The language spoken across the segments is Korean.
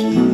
Deus.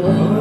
Oh.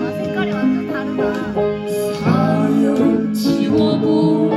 와 색깔이 완전 다르다. 사연 지워보